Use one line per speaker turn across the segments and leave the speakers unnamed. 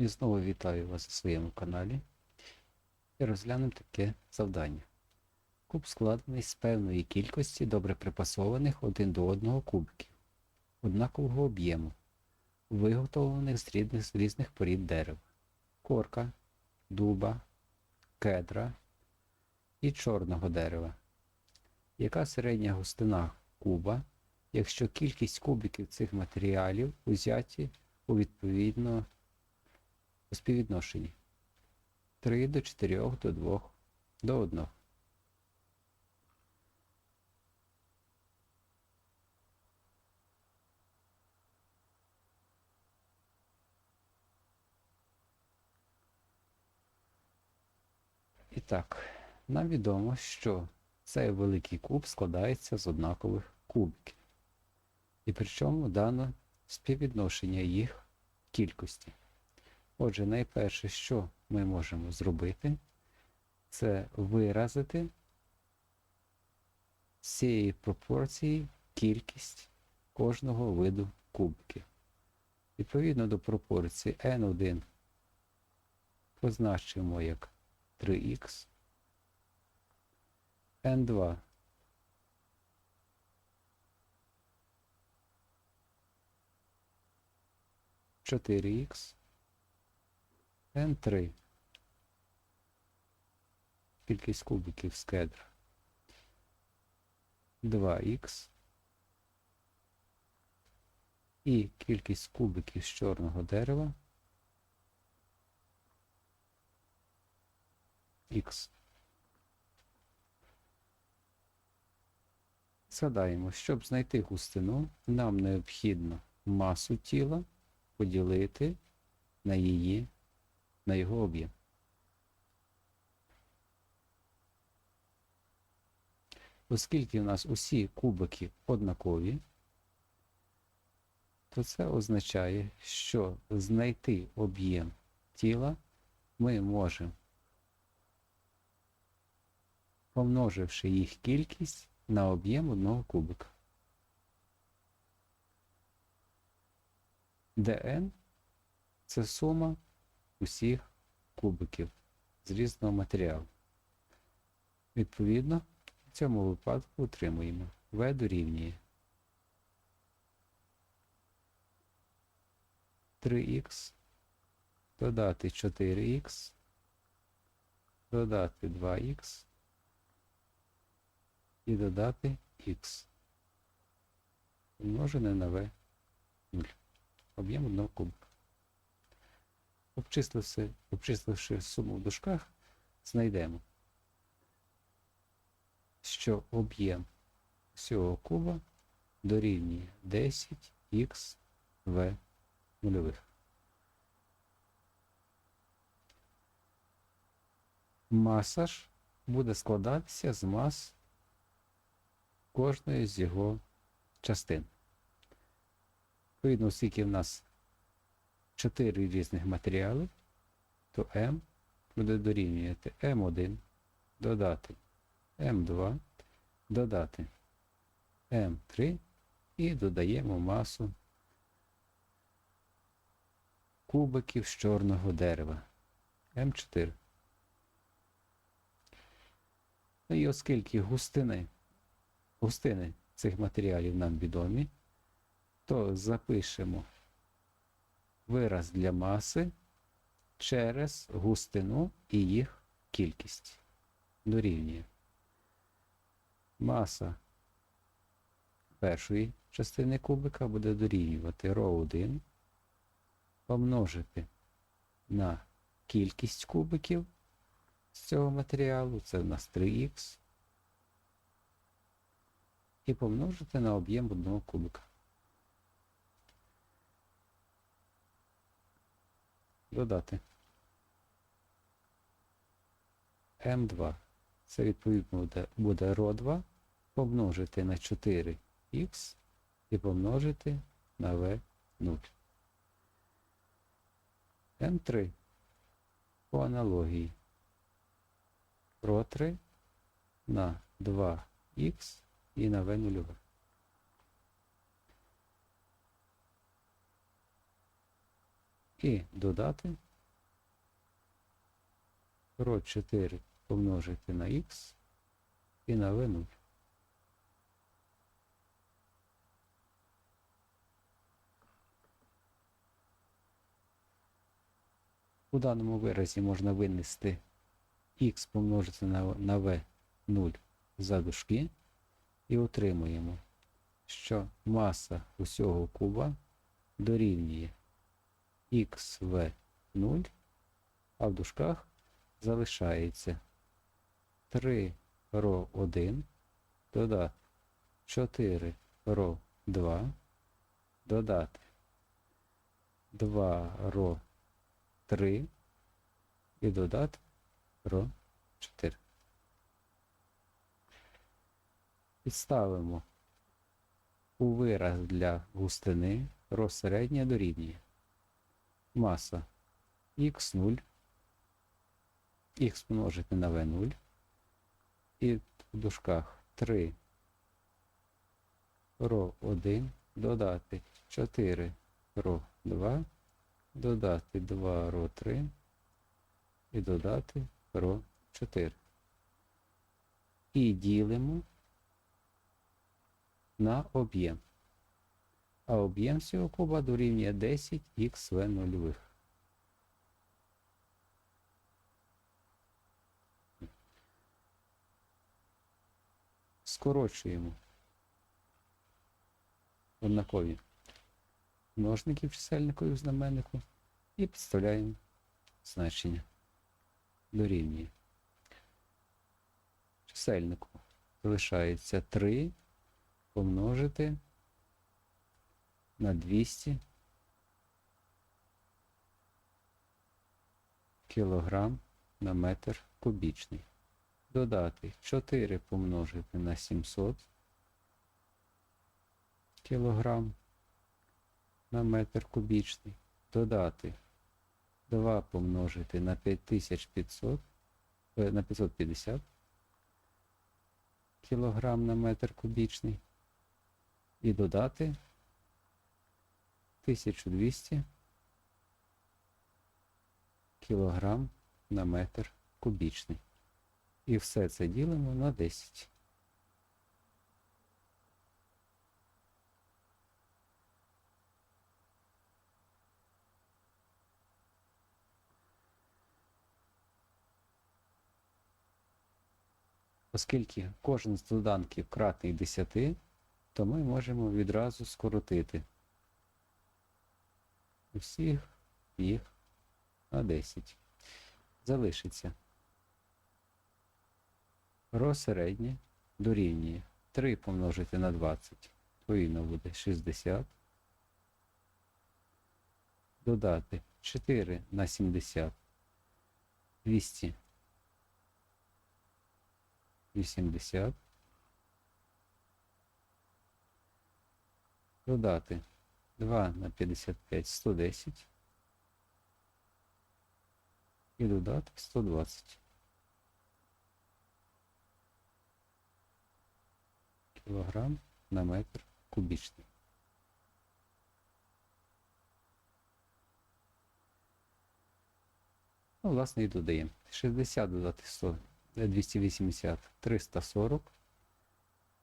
І знову вітаю вас на своєму каналі. І розглянемо таке завдання. Куб складений з певної кількості добре припасованих один до одного кубиків однакового об'єму, виготовлених з різних, різних порід дерева, корка, дуба, кедра і чорного дерева. Яка середня густина куба, якщо кількість кубиків цих матеріалів узяті у відповідно у співвідношенні 3 до 4 до 2 до 1. І так, нам відомо, що цей великий куб складається з однакових кубиків. І причому дано співвідношення їх кількості. Отже, найперше, що ми можемо зробити, це виразити з цієї пропорції кількість кожного виду кубиків. Відповідно до пропорції n1 позначимо як 3х, n2 4х, n3 кількість кубиків з кедра. 2х і кількість кубиків з чорного дерева. Х. Згадаємо, щоб знайти густину, нам необхідно масу тіла поділити на її, на його об'єм. Оскільки у нас усі кубики однакові, то це означає, що знайти об'єм тіла ми можемо, помноживши їх кількість на об'єм одного кубика. dn це сума усіх кубиків з різного матеріалу. Відповідно, в цьому випадку отримуємо v дорівнює 3х, додати 4х, додати 2х і додати х, помножене на v 0 об'єм одного кубика. Обчисливши, обчисливши суму в дужках, знайдемо, що об'єм всього куба дорівнює 10х в нульових. Маса ж буде складатися з мас кожної з його частин. Відповідно, оскільки в нас 4 різних матеріали, то М буде дорівнювати М1, додати М2, додати М3 і додаємо масу кубиків з чорного дерева М4. Ну і оскільки густини, густини цих матеріалів нам відомі, то запишемо вираз для маси через густину і їх кількість. Дорівнює. Маса першої частини кубика буде дорівнювати ρ1 помножити на кількість кубиків з цього матеріалу, це в нас 3х, і помножити на об'єм одного кубика. Додати М2. Це відповідно буде, буде ρ2 помножити на 4х і помножити на v0. М3 по аналогії ρ3 на 2х і на v0. І додати ро 4 помножити на х і на v0. У даному виразі можна винести х помножити на, на v0 за дужки і отримуємо, що маса усього куба дорівнює xv0, а в дужках залишається 3 ро 1 додати 4 ро 2 додати 2 ро 3 і додати ро 4. Підставимо у вираз для густини ро середня дорівнює маса х0, х помножити на v0 і в дужках 3 ро 1 додати 4 ро 2 додати 2 ро 3 і додати ро 4. І ділимо на об'єм. А об'єм цього куба дорівнює 10 xv нульових. Скорочуємо однакові множники в чисельнику і в знаменнику і підставляємо значення дорівнює. Чисельнику залишається 3 помножити на 200 кілограм на метр кубічний. Додати 4 помножити на 700 кілограм на метр кубічний. Додати 2 помножити на 5500 е, на 550 кілограм на метр кубічний. І додати 1200 кілограм на метр кубічний. І все це ділимо на 10. Оскільки кожен з доданків кратний 10, то ми можемо відразу скоротити усіх їх на 10. Залишиться ро середнє дорівнює 3 помножити на 20, відповідно буде 60. Додати 4 на 70 200 80. Додати 2 на 55 110. І додати 120. Кілограм на метр кубічний. Ну, власне, і додаємо. 60 додати 100. 280, 340,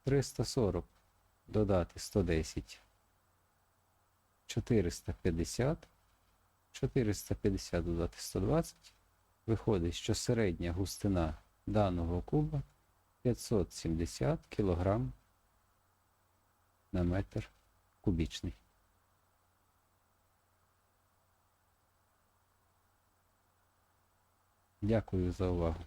340 додати 110, 450, 450 додати 120. Виходить, що середня густина даного куба 570 кг на метр кубічний. Дякую за увагу.